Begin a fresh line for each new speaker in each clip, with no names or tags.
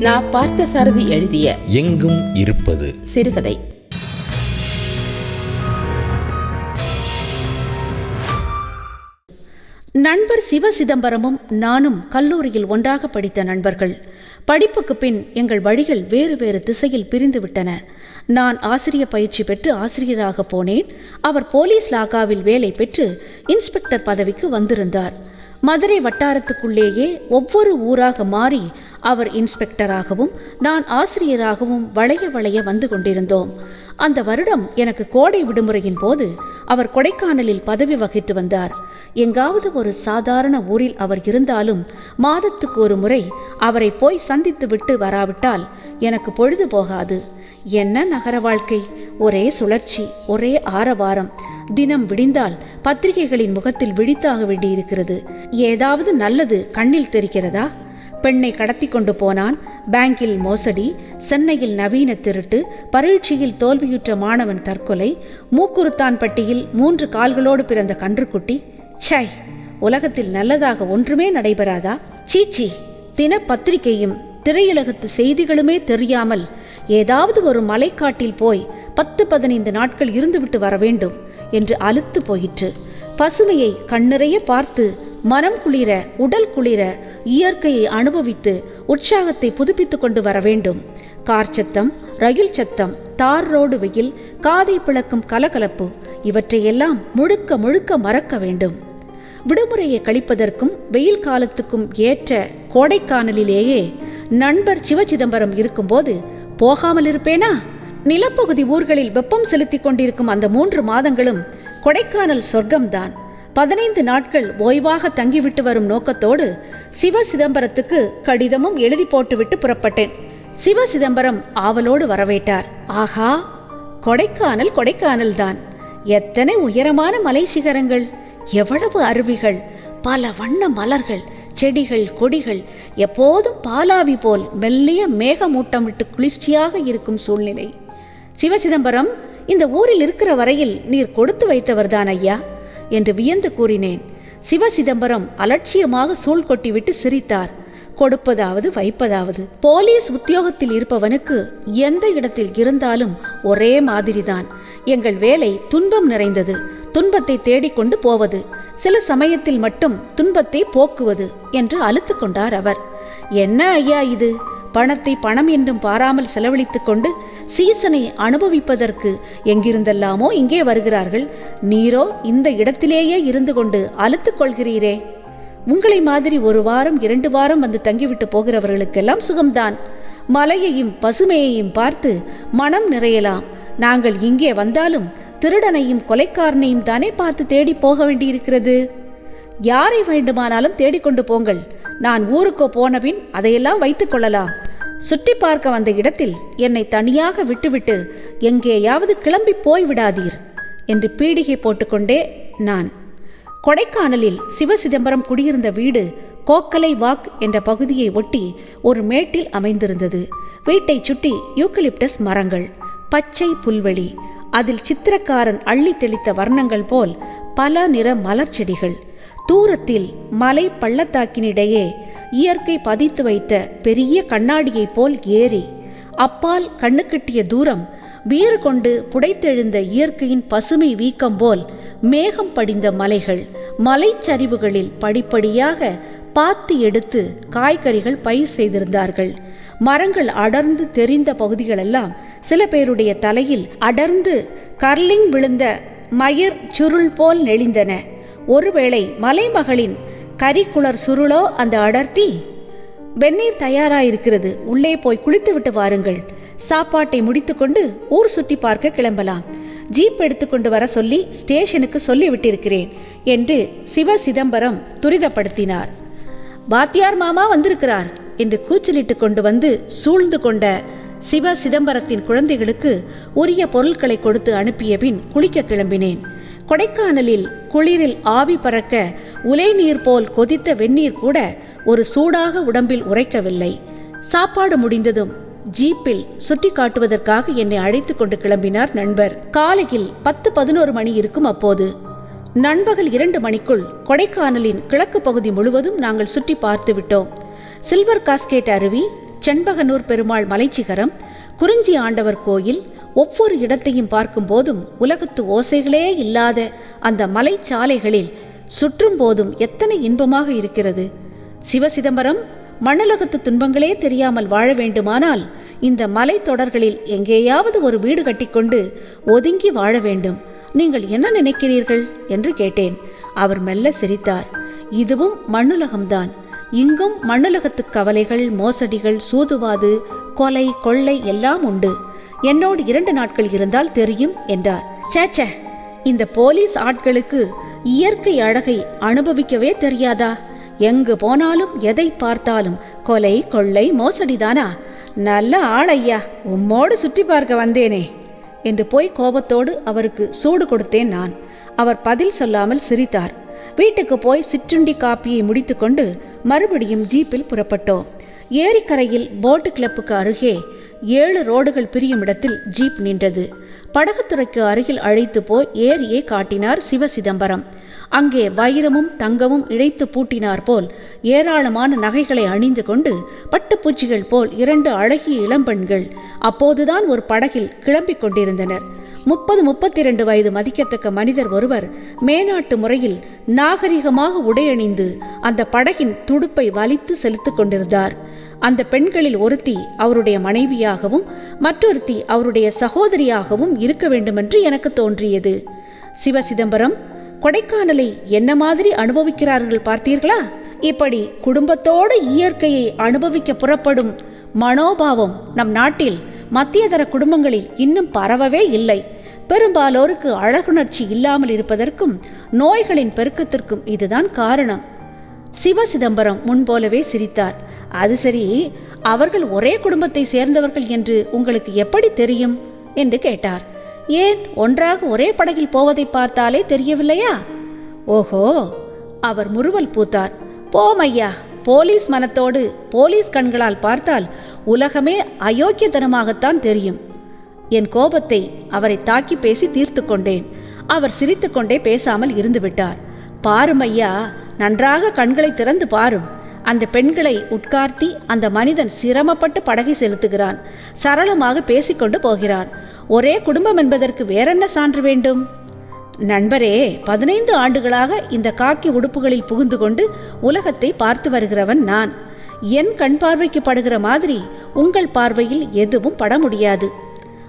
நான் பார்த்த சாரதி எழுதிய
எங்கும் இருப்பது.
சிறுகதை.
நண்பர் சிவ சிதம்பரமும் நானும் கல்லூரியில் ஒன்றாக படித்த நண்பர்கள். படிப்புக்கு பின் எங்கள் வழிகள் வேறு வேறு திசையில் பிரிந்துவிட்டன. நான் ஆசிரிய பயிற்சி பெற்று ஆசிரியராக போனேன். அவர் போலீஸ் லாகாவில் வேலை பெற்று இன்ஸ்பெக்டர் பதவிக்கு வந்திருந்தார். மதுரை வட்டாரத்துக்குள்ளேயே ஒவ்வொரு ஊராக மாறி அவர் இன்ஸ்பெக்டராகவும் நான் ஆசிரியராகவும் வளைய வளைய வந்து கொண்டிருந்தோம். அந்த வருடம் எனக்கு கோடை விடுமுறையின் போது அவர் கொடைக்கானலில் பதவி வகித்து வந்தார். எங்காவது ஒரு சாதாரண ஊரில் அவர் இருந்தாலும் மாதத்துக்கு ஒரு முறை அவரை போய் சந்தித்து விட்டு வராவிட்டால் எனக்கு பொழுது போகாது. என்ன நகர வாழ்க்கை? ஒரே சுழற்சி ஒரே ஆரவாரம். தினம் விடிந்தால் பத்திரிகைகளின் முகத்தில் விழித்தாக வேண்டியிருக்கிறது. ஏதாவது நல்லது கண்ணில் தெரிகிறதா? பெண்ணை கடத்தி கொண்டு போனான். பேங்கில் மோசடி சென்னையில் நவீன திருட்டு பரீட்சையில் தோல்வியுற்ற மாணவன் தற்கொலை மூக்குருத்தான் பட்டியில் மூன்று கால்களோடு பிறந்த கன்றுக்குட்டி. சை உலகத்தில் நல்லதாக ஒன்றுமே நடைபெறாதா? சீச்சி தின பத்திரிகையும் திரையுலகத்து செய்திகளுமே தெரியாமல் ஏதாவது ஒரு மலைக்காட்டில் போய் பத்து பதினைந்து நாட்கள் இருந்துவிட்டு வர வேண்டும் என்று அலுத்து போயிற்று. பசுமையை கண்ணிறைய பார்த்து மனம் குளிர உடல் குளிர இயற்கையை அனுபவித்து உற்சாகத்தை புதுப்பித்து கொண்டு வர வேண்டும். கார் சத்தம் ரயில் சத்தம் தார் ரோடு வெயில் காதை பிளக்கும் கலகலப்பு இவற்றையெல்லாம் முழுக்க முழுக்க மறக்க வேண்டும். விடுமுறையை கழிப்பதற்கும் வெயில் காலத்துக்கும் ஏற்ற கோடைக்கானலிலேயே நண்பர் சிவச்சிதம்பரம் இருக்கும்போது போகாமல் இருப்பேனா? நிலப்பகுதி ஊர்களில் வெப்பம் செலுத்திக் கொண்டிருக்கும் அந்த மூன்று மாதங்களும் கொடைக்கானல் சொர்க்கம்தான். பதினைந்து நாட்கள் ஓய்வாக தங்கிவிட்டு வரும் நோக்கத்தோடு சிவ சிதம்பரத்துக்கு கடிதமும் எழுதி போட்டுவிட்டு புறப்பட்டேன். சிவ சிதம்பரம் ஆவலோடு வரவேட்டார் ஆகா கொடைக்கானல் கொடைக்கானல் தான் எத்தனை உயரமான மலை சிகரங்கள் எவ்வளவு அருவிகள் பல வண்ண மலர்கள் செடிகள் கொடிகள் எப்போதும் பாலாவி போல் மெல்லிய மேகமூட்டம் விட்டு குளிர்ச்சியாக இருக்கும் சூழ்நிலை. சிவசிதம்பரம் இந்த ஊரில் இருக்கிற வரையில் நீர் கொடுத்து வைத்தவர்தான் ஐயா. என்று வியந்து கூறினேன். சிவசிதம்பரம் அலட்சியமாக சூழ் கொட்டிவிட்டு சிரித்தார். கொடுப்பதாவது வைப்பதாவது. போலீஸ் உத்தியோகத்தில் இருப்பவனுக்கு எந்த இடத்தில் இருந்தாலும் ஒரே மாதிரிதான். எங்கள் வேலை துன்பம் நிறைந்தது. துன்பத்தை தேடிக்கொண்டு போவது. சில சமயத்தில் மட்டும் துன்பத்தை போக்குவது என்று அழுத்து கொண்டார் அவர். என்ன ஐயா இது? பணத்தை பணம் என்றும் பாராமல் செலவழித்துக் கொண்டு சீசனை அனுபவிப்பதற்கு எங்கிருந்தெல்லாமோ இங்கே வருகிறார்கள். நீரோ இந்த இடத்திலேயே இருந்து கொண்டு அழுத்துக் கொள்கிறீரே. உங்களை மாதிரி ஒரு வாரம் இரண்டு வாரம் வந்து தங்கிவிட்டு போகிறவர்களுக்கெல்லாம் சுகம்தான். மலையையும் பசுமையையும் பார்த்து மனம் நிறையலாம். நாங்கள் இங்கே வந்தாலும் திருடனையும் கொலைக்காரனையும் தானே பார்த்து தேடி போக வேண்டியிருக்கிறது? யாரை வேண்டுமானாலும் தேடிக்கொண்டு போங்கள். நான் ஊருக்கோ போனபின் அதையெல்லாம் வைத்துக்கொள்ளலாம் சுற்றி பார்க்க வந்த இடத்தில் என்னை தனியாக விட்டுவிட்டு எங்கேயாவது கிளம்பி போய்விடாதீர் என்று பீடிகை போட்டுக்கொண்டே நான். கொடைக்கானலில் சிவசிதம்பரம் குடியிருந்த வீடு கோக்கலை வாக் என்ற பகுதியை ஒட்டி ஒரு மேட்டில் அமைந்திருந்தது. வீட்டை சுற்றி யூக்கலிப்டஸ் மரங்கள் பச்சை புல்வெளி அதில் சித்திரக்காரன் அள்ளி தெளித்த வர்ணங்கள் போல் பல நிற மலர் செடிகள் தூரத்தில் மலை பள்ளத்தாக்கினிடையே இயற்கை பதித்து வைத்த பெரிய கண்ணாடியைப் போல் ஏறி அப்பால் கண்ணுக்கிட்டிய தூரம் வீறு கொண்டு புடைத்தெழுந்த இயற்கையின் பசுமை வீக்கம் போல் மேகம் படிந்த மலைகள் மலைச்சரிவுகளில் படிப்படியாக பாத்து எடுத்து காய்கறிகள் பயிர் செய்திருந்தார்கள். மரங்கள் அடர்ந்து தெரிந்த பகுதிகளெல்லாம் சில பேருடைய தலையில் அடர்ந்து கர்லிங் விழுந்த மயிர் சுருள் போல் நெளிந்தன. ஒருவேளை மலைமகளின் கரிக்குளர் சுருளோ அந்த அடர்த்தி? வெந்நீர் தயாராயிருக்கிறது. உள்ளே போய் குளித்துவிட்டு வாருங்கள். சாப்பாட்டை முடித்துக்கொண்டு ஊர் சுற்றி பார்க்க கிளம்பலாம். ஜீப் எடுத்துக்கொண்டு வர சொல்லி ஸ்டேஷனுக்கு சொல்லிவிட்டிருக்கிறேன் என்று சிவ சிதம்பரம் துரிதப்படுத்தினார். வாத்தியார் மாமா வந்திருக்கிறார் என்று கூச்சலிட்டு கொண்டு வந்து சூழ்ந்து கொண்ட சிவ சிதம்பரத்தின் குழந்தைகளுக்கு உரிய பொருட்களை கொடுத்து அனுப்பிய பின் குளிக்க கிளம்பினேன். கொடைக்கானலில் குளிரில் ஆவி பறக்க உலைநீர் போல் கொதித்த வெந்நீர் கூட ஒரு சூடாக உடம்பில் உரைக்கவில்லை. சாப்பாடு முடிந்ததும் ஜீப்பில் சுட்டி காட்டுவதற்காக என்னை அழைத்து கொண்டு கிளம்பினார் நண்பர். காலையில் பத்து பதினோரு மணி இருக்கும் அப்போது. நண்பகல் இரண்டு மணிக்குள் கொடைக்கானலின் கிழக்கு பகுதி முழுவதும் நாங்கள் சுற்றி பார்த்து விட்டோம். சில்வர் காஸ்கேட் அருவி செண்பகனூர் பெருமாள் மலைச்சிகரம் குறிஞ்சி ஆண்டவர் கோயில் ஒவ்வொரு இடத்தையும் பார்க்கும்போதும் உலகத்து ஓசைகளே இல்லாத அந்த மலைச்சாலைகளில் சுற்றும் போதும் எத்தனை இன்பமாக இருக்கிறது. சிவசிதம்பரம் மண்ணுலகத்து துன்பங்களே தெரியாமல் வாழ வேண்டுமானால் இந்த மலைத்தொடர்களில் எங்கேயாவது ஒரு வீடு கட்டிக்கொண்டு ஒதுங்கி வாழ வேண்டும். நீங்கள் என்ன நினைக்கிறீர்கள்? என்று கேட்டேன். அவர் மெல்ல சிரித்தார். இதுவும் மண்ணுலகம்தான் இங்கும் மண்ணுலகத்து கவலைகள் மோசடிகள் சூதுவாது கொலை கொள்ளை எல்லாம் உண்டு. என்னோடு இரண்டு நாட்கள் இருந்தால் தெரியும் என்றார். சேச்சே இந்த போலீஸ் ஆட்களுக்கு இயற்கை அழகை அனுபவிக்கவே தெரியாதா? எங்கு போனாலும் எதை பார்த்தாலும் கொலை கொள்ளை மோசடிதானா? நல்ல ஆளையா உம்மோடு சுற்றி பார்க்க வந்தேனே என்று போய் கோபத்தோடு அவருக்கு சூடு கொடுத்தேன் நான். அவர் பதில் சொல்லாமல் சிரித்தார். வீட்டுக்கு போய் சிற்றுண்டி காப்பியை முடித்துக்கொண்டு மறுபடியும் ஜீப்பில் புறப்பட்டோம். ஏரிக்கரையில் போட்டு கிளப்புக்கு அருகே ஏழு ரோடுகள் பிரியும் இடத்தில் ஜீப் நின்றது. படகுத்துறைக்கு அருகில் அழைத்து போய் ஏரியை காட்டினார் சிவ சிதம்பரம். அங்கே வைரமும் தங்கமும் இழைத்து பூட்டினார் போல் ஏராளமான நகைகளை அணிந்து கொண்டு பட்டுப்பூச்சிகள் போல் இரண்டு அழகிய இளம்பெண்கள் அப்போதுதான் ஒரு படகில் கிளம்பிக் கொண்டிருந்தனர். முப்பது முப்பத்தி இரண்டு வயது மதிக்கத்தக்க மனிதர் ஒருவர் மேனாட்டு முறையில் நாகரிகமாக உடையணிந்து அந்த படகின் துடுப்பை வலித்து செலுத்திக் கொண்டிருந்தார். அந்த பெண்களில் ஒருத்தி அவருடைய மனைவியாகவும் மற்றொருத்தி அவருடைய சகோதரியாகவும் இருக்க வேண்டுமென்று எனக்கு தோன்றியது. சிவ சிதம்பரம் கொடைக்கானலை என்ன மாதிரி அனுபவிக்கிறார்கள் பார்த்தீர்களா? இப்படி குடும்பத்தோடு இயற்கையை அனுபவிக்க புறப்படும் மனோபாவம் நம் நாட்டில் மத்தியதர குடும்பங்களில் இன்னும் பரவவே இல்லை. பெரும்பாலோருக்கு அழகுணர்ச்சி இல்லாமல் இருப்பதற்கும் நோய்களின் பெருக்கத்திற்கும் இதுதான் காரணம். சிவ சிதம்பரம் முன்போலவே சிரித்தார். அது சரி அவர்கள் ஒரே குடும்பத்தை சேர்ந்தவர்கள் என்று உங்களுக்கு எப்படி தெரியும்? என்று கேட்டார். ஏன் ஒன்றாக ஒரே படகில் போவதை பார்த்தாலே தெரியவில்லையா? ஓஹோ அவர் முறுவல் பூத்தார். போமையா போலீஸ் மனத்தோடு போலீஸ் கண்களால் பார்த்தால் உலகமே அயோக்கியத்தனமாகத்தான் தெரியும். என் கோபத்தை அவரை தாக்கி பேசி தீர்த்து கொண்டேன். அவர் சிரித்துக்கொண்டே பேசாமல் இருந்துவிட்டார். பாரும் ஐயா நன்றாக கண்களை திறந்து பாரும். அந்த பெண்களை உட்கார்த்தி அந்த மனிதன் சிரமப்பட்டு படகை செலுத்துகிறான். சரளமாக பேசிக்கொண்டு போகிறான். ஒரே குடும்பம் என்பதற்கு வேறென்ன சான்று வேண்டும்? நண்பரே பதினைந்து ஆண்டுகளாக இந்த காக்கி உடுப்புகளில் புகுந்து கொண்டு உலகத்தை பார்த்து வருகிறவன் நான். என் கண் பார்வைக்கு படுகிற மாதிரி உங்கள் பார்வையில் எதுவும் பட முடியாது.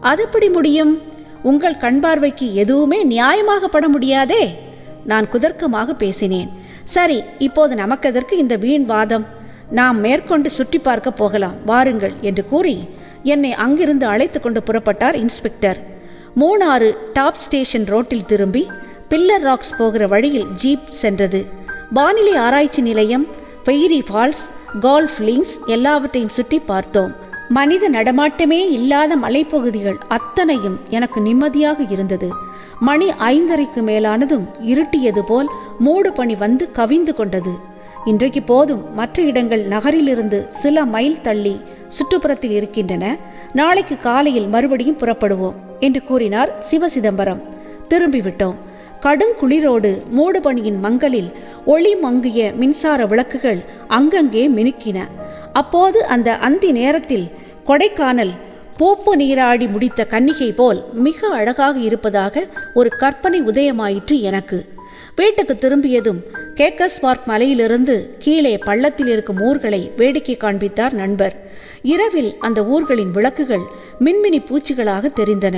அதெப்படி முடியும்? உங்கள் கண் பார்வைக்கு எதுவுமே நியாயமாக பட முடியாதே? நான் குதர்க்கமாக பேசினேன். சரி இப்போது நமக்கதற்கு இந்த வீண் வாதம்? நாம் மேற்கொண்டு சுற்றி பார்க்க போகலாம். வாருங்கள் என்று கூறி என்னை அங்கிருந்து அழைத்து கொண்டு புறப்பட்டார் இன்ஸ்பெக்டர். மூணாறு டாப் ஸ்டேஷன் ரோட்டில் திரும்பி பில்லர் ராக்ஸ் போகிற வழியில் ஜீப் சென்றது. வானிலை ஆராய்ச்சி நிலையம் பெய்ரி ஃபால்ஸ் கால்ஃப் லிங்ஸ் எல்லாவற்றையும் சுற்றி பார்த்தோம். மனித நடமாட்டமே இல்லாத மலைப்பகுதிகள் அத்தனையும் எனக்கு நிம்மதியாக இருந்தது. மணி ஐந்தரைக்கு மேலானதும் இருட்டியது போல் மூடு பனி வந்து கவிந்து கொண்டது. இன்றைக்கு போதும் மற்ற இடங்கள் நகரிலிருந்து சில மைல் தள்ளி சுற்றுப்புறத்தில் இருக்கின்றன. நாளைக்கு காலையில் மறுபடியும் புறப்படுவோம் என்று கூறினார் சிவசிதம்பரம் திரும்பிவிட்டோம். கடுங்குளிரோடு மூடுபனியின் மங்கலில் ஒளி மங்கிய மின்சார விளக்குகள் அங்கங்கே மினுக்கின. அப்போது அந்த அந்தி நேரத்தில் கொடைக்கானல் பூப்பு நீராடி முடித்த கன்னிகை போல் மிக அழகாக இருப்பதாக ஒரு கற்பனை உதயமாயிற்று எனக்கு. வீட்டுக்கு திரும்பியதும் கேக்கஸ் பார்க் மலையிலிருந்து கீழே பள்ளத்தில் இருக்கும் ஊர்களை வேடிக்கை காண்பித்தார் நண்பர். இரவில் அந்த ஊர்களின் விளக்குகள் மின்மினி பூச்சிகளாக தெரிந்தன.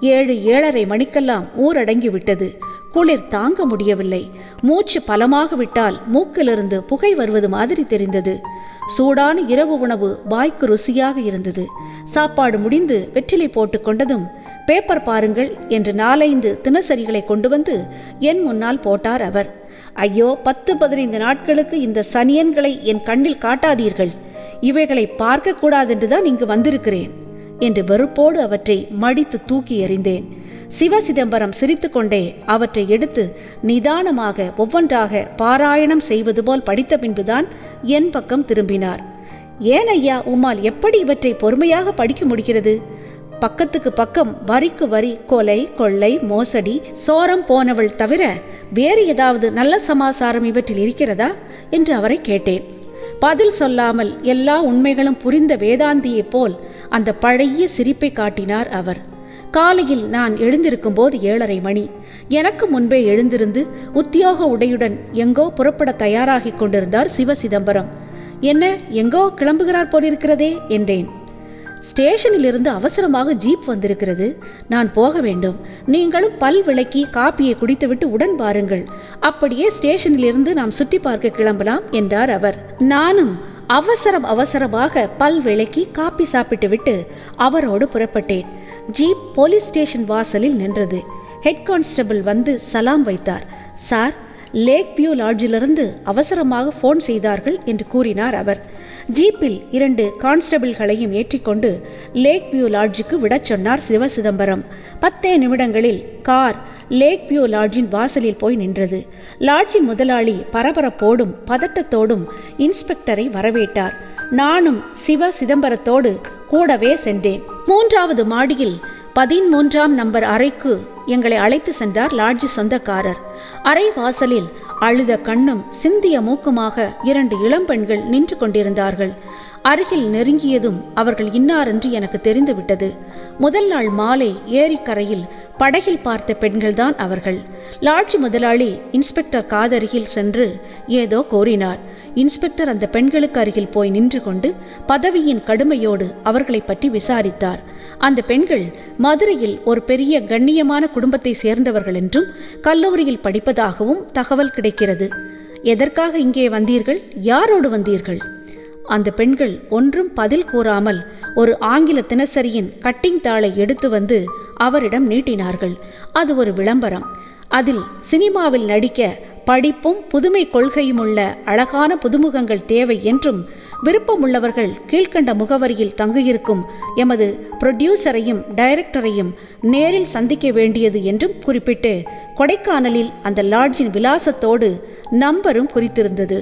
ஏழு ஏழரை மணிக்கெல்லாம் ஊரடங்கி விட்டது குளிர் தாங்க முடியவில்லை. மூச்சு பலமாக விட்டால் மூக்கிலிருந்து புகை வருவது மாதிரி தெரிந்தது. சூடான இரவு உணவு வாய்க்கு ருசியாக இருந்தது. சாப்பாடு முடிந்து வெற்றிலை போட்டு கொண்டதும் பேப்பர் பாருங்கள் என்று நாலைந்து தினசரிகளை கொண்டு வந்து என் முன்னால் போட்டார் அவர். ஐயோ பத்து பதினைந்து நாட்களுக்கு இந்த சனியன்களை என் கண்ணில் காட்டாதீர்கள். இவைகளை பார்க்கக்கூடாதென்றுதான் இங்கு வந்திருக்கிறேன். என்று வெறுப்போடு அவற்றை மடித்து தூக்கி எறிந்தேன். சிவ சிதம்பரம் சிரித்துக்கொண்டே அவற்றை எடுத்து நிதானமாக ஒவ்வொன்றாக பாராயணம் செய்வது போல் படித்த பின்புதான் என் பக்கம் திரும்பினார். ஏன் ஐயா உம்மால் எப்படி இவற்றை பொறுமையாக படிக்க முடிகிறது? பக்கத்துக்கு பக்கம் வரிக்கு வரி கொலை கொள்ளை மோசடி சோரம் போனவள் தவிர வேறு ஏதாவது நல்ல சமாசாரம் இவற்றில் இருக்கிறதா? என்று அவரை கேட்டேன். பதில் சொல்லாமல் எல்லா உண்மைகளும் புரிந்த வேதாந்தியைப் போல் அந்த பழைய சிரிப்பை காட்டினார் அவர். காலையில் நான் எழுந்திருக்கும் போது ஏழரை மணி. எனக்கு முன்பே எழுந்திருந்து உத்தியோக உடையுடன் எங்கோ புறப்பட தயாராகிக் கொண்டிருந்தார் சிவ சிதம்பரம். என்ன எங்கோ கிளம்புகிறார் போலிருக்கிறதே? என்றேன். ஸ்டேஷனிலிருந்து அவசரமாக ஜீப் வந்திருக்கிறது. நான் போக வேண்டும். நீங்களும் பல் விளக்கி காப்பியை குடித்துவிட்டு உடன் பாருங்கள் அப்படியே ஸ்டேஷனிலிருந்து நாம் சுற்றி பார்க்க கிளம்பலாம் என்றார் அவர். நானும் அவசரம் அவசரமாக பல் விளக்கி காப்பி சாப்பிட்டுவிட்டு அவரோடு புறப்பட்டேன். ஜீப் போலீஸ் ஸ்டேஷன் வாசலில் நின்றது. ஹெட் கான்ஸ்டபிள் வந்து சலாம் வைத்தார். சார் லேக் வியூ லாட்ஜிலிருந்து அவசரமாக ஃபோன் செய்தார்கள் என்று கூறினார் அவர். ஜீப்பில் இரண்டு கான்ஸ்டபிள்களையும் ஏற்றிக்கொண்டு லேக் வியூ லாட்ஜுக்கு விடச் சொன்னார் சிவ சிதம்பரம். பத்தே நிமிடங்களில் கார் லேக் வியூ லாட்ஜின் வாசலில் போய் நின்றது. லாட்ஜின் முதலாளி பரபரப்போடும் பதட்டத்தோடும் இன்ஸ்பெக்டரை வரவேற்றார். நானும் சிவ சிதம்பரத்தோடு கூடவே சென்றேன். மூன்றாவது மாடியில் பதிமூன்றாம் நம்பர் அறைக்கு எங்களை அழைத்து சென்றார் லாட்ஜி சொந்தக்காரர். அறை வாசலில் அழுத கண்ணும் சிந்திய மூக்குமாக இரண்டு இளம்பெண்கள் நின்று கொண்டிருந்தார்கள். அருகில் நெருங்கியதும் அவர்கள் இன்னாரென்று எனக்கு தெரிந்துவிட்டது. முதல் நாள் மாலை ஏரிக்கரையில் படகில் பார்த்த பெண்கள்தான் அவர்கள். லாட்ஜ் முதலாளி இன்ஸ்பெக்டர் காதருகில் சென்று ஏதோ கோரினார். இன்ஸ்பெக்டர் அந்த பெண்களுக்கு அருகில் போய் நின்று கொண்டு பதவியின் கடுமையோடு அவர்களை பற்றி விசாரித்தார். அந்த பெண்கள் மதுரையில் ஒரு பெரிய கண்ணியமான குடும்பத்தை சேர்ந்தவர்கள் என்றும் கல்லூரியில் படிப்பதாகவும் தகவல் கிடைக்கிறது. எதற்காக இங்கே வந்தீர்கள்? யாரோடு வந்தீர்கள்? அந்த பெண்கள் ஒன்றும் பதில் கூறாமல் ஒரு ஆங்கில தினசரியின் கட்டிங் தாளை எடுத்து வந்து அவரிடம் நீட்டினார்கள். அது ஒரு விளம்பரம். அதில் சினிமாவில் நடிக்க படிப்பும் புதுமை கொள்கையும் உள்ள அழகான புதுமுகங்கள் தேவை என்றும் விருப்பமுள்ளவர்கள் கீழ்க்கண்ட முகவரியில் தங்கியிருக்கும் எமது புரொடியூசரையும் டைரக்டரையும் நேரில் சந்திக்க வேண்டியது என்றும் குறிப்பிட்டு கொடைக்கானலில் அந்த லாட்ஜின் விலாசத்தோடு நம்பரும் குறித்திருந்தது.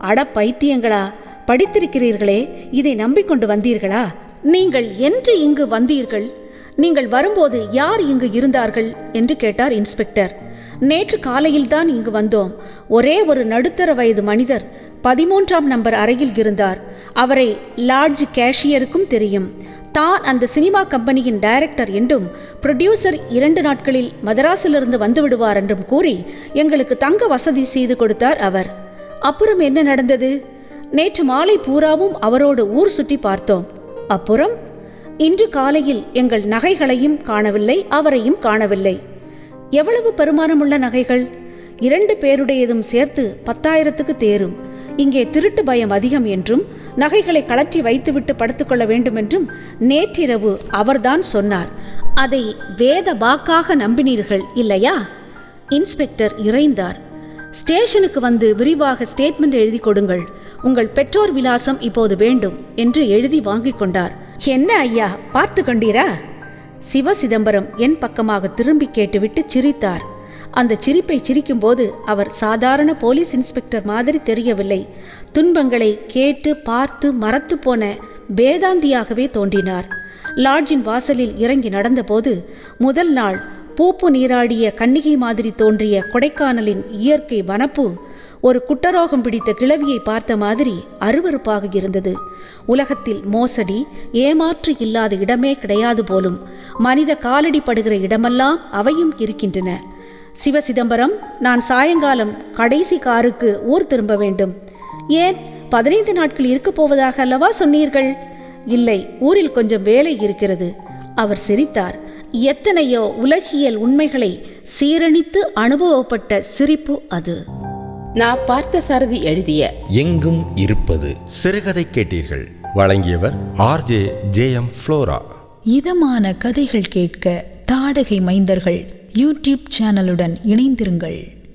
அட பைத்தியங்களா! படித்திருக்கிறீர்களே இதை நம்பிக்கொண்டு வந்தீர்களா? நீங்கள் என்று இங்கு வந்தீர்கள். நீங்கள் வரும்போது யார் இங்கு இருந்தார்கள்? என்று கேட்டார் இன்ஸ்பெக்டர். நேற்று காலையில்தான் இங்கு வந்தோம். ஒரே ஒரு நடுத்தர வயது மனிதர் பதிமூன்றாம் நம்பர் அறையில் இருந்தார். அவரை லாட்ஜ் கேஷியருக்கும் தெரியும். தான் அந்த சினிமா கம்பெனியின் டைரக்டர் என்றும் புரொடியூசர் இரண்டு நாட்களில் மதராஸிலிருந்து வந்துவிடுவார் என்றும் கூறி எங்களுக்கு தங்க வசதி செய்து கொடுத்தார் அவர். அப்புறம் என்ன நடந்தது? நேற்று மாலை பூராவும் அவரோடு ஊர் சுற்றி பார்த்தோம். அப்புறம் இன்று காலையில் எங்கள் நகைகளையும் காணவில்லை அவரையும் காணவில்லை. எவ்வளவு பெருமானமுள்ள நகைகள்? இரண்டு பேருடையதும் சேர்த்து பத்தாயிரத்துக்கு தேரும். இங்கே திருட்டு பயம் அதிகம் என்றும் நகைகளை கலற்றி வைத்துவிட்டு படுத்துக்கொள்ள வேண்டும் என்றும் நேற்றிரவு அவர்தான் சொன்னார். அதை வேத வாக்காக நம்பினீர்கள் இல்லையா? இன்ஸ்பெக்டர் இறைந்தார். ஸ்டேஷனுக்கு வந்து விரிவாக ஸ்டேட்மெண்ட் எழுதி கொடுங்கள். உங்கள் பெற்றோர் விலாசம் இப்போது வேண்டும் என்று எழுதி வாங்கிக் கொண்டார். என்ன ஐயா பார்த்து கொண்டீரா? சிவ சிதம்பரம் என் பக்கமாக திரும்பி கேட்டுவிட்டு சிரித்தார். அந்த சிரிப்பை சிரிக்கும்போது அவர் சாதாரண போலீஸ் இன்ஸ்பெக்டர் மாதிரி தெரியவில்லை. துன்பங்களை கேட்டு பார்த்து மறத்து போன வேதாந்தியாகவே தோன்றினார். லாட்ஜின் வாசலில் இறங்கி நடந்தபோது முதல் நாள் பூப்பு நீராடிய கன்னிகை மாதிரி தோன்றிய கொடைக்கானலின் இயற்கை வனப்பு ஒரு குட்டரோகம் பிடித்த கிழவியை பார்த்த மாதிரி அருவருப்பாக இருந்தது. உலகத்தில் மோசடி ஏமாற்று இல்லாத இடமே கிடையாது போலும். மனித காலடி படுகிற இடமெல்லாம் அவையும் இருக்கின்றன. சிவ சிதம்பரம் நான் சாயங்காலம் கடைசி காருக்கு ஊர் திரும்ப வேண்டும். ஏன்? பதினைந்து நாட்கள் இருக்கப் போவதாக அல்லவா சொன்னீர்கள்? இல்லை ஊரில் கொஞ்சம் வேலை இருக்கிறது. அவர் சிரித்தார். எத்தனையோ உலகியல் உண்மைகளை சீரணித்து அனுபவப்பட்ட சிரிப்பு அது.
நான் பார்த்த சாரதி எழுதிய
எங்கும் இருப்பது.
சிறுகதை கேட்டீர்கள். வழங்கியவர் ஆர்ஜே ஜே எம் ஃப்ளோரா.
இதமான கதைகள் கேட்க தாடகை மைந்தர்கள் யூடியூப் சேனலுடன் இணைந்திருங்கள்.